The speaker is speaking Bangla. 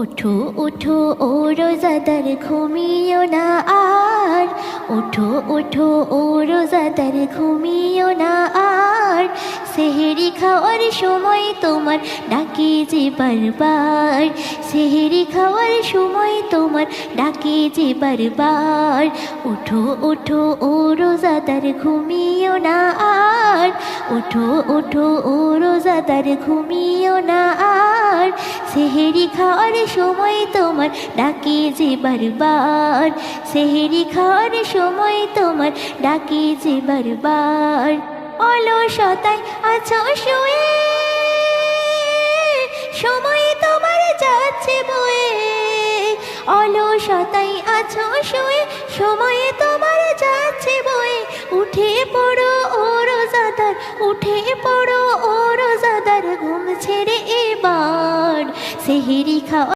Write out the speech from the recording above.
ওঠো ওঠো, ও রোজাদার ঘুমিও না আর। ওঠো ওঠো, ও রোজাদার ঘুমিও না আর। সেহেরি খাওয়ার সময় তোমার ডাকে যে বারবার। সেহেরি খাওয়ার সময় তোমার ডাকে যে বারবার। ওঠো ওঠো, ও রোজাদার ঘুমিও না আর। ওঠো ওঠো, ও রোজাদার ঘুমিও না আর। সেহেরি খাওয়ার সময় তোমার ডাকে যে বারবার। সেহেরি খাওয়ার সময় তোমার ডাকে যে বারবার। অলসতায় আছো শুয়ে, সময় তোমার যাচ্ছে বয়ে। অলসতায় আছো শুয়ে, সময় তোমার যাচ্ছে বয়ে। উঠে পড়ো ও রোজাদার, উঠে পড়ো ও রোজাদার। সেহেরি খাওয়া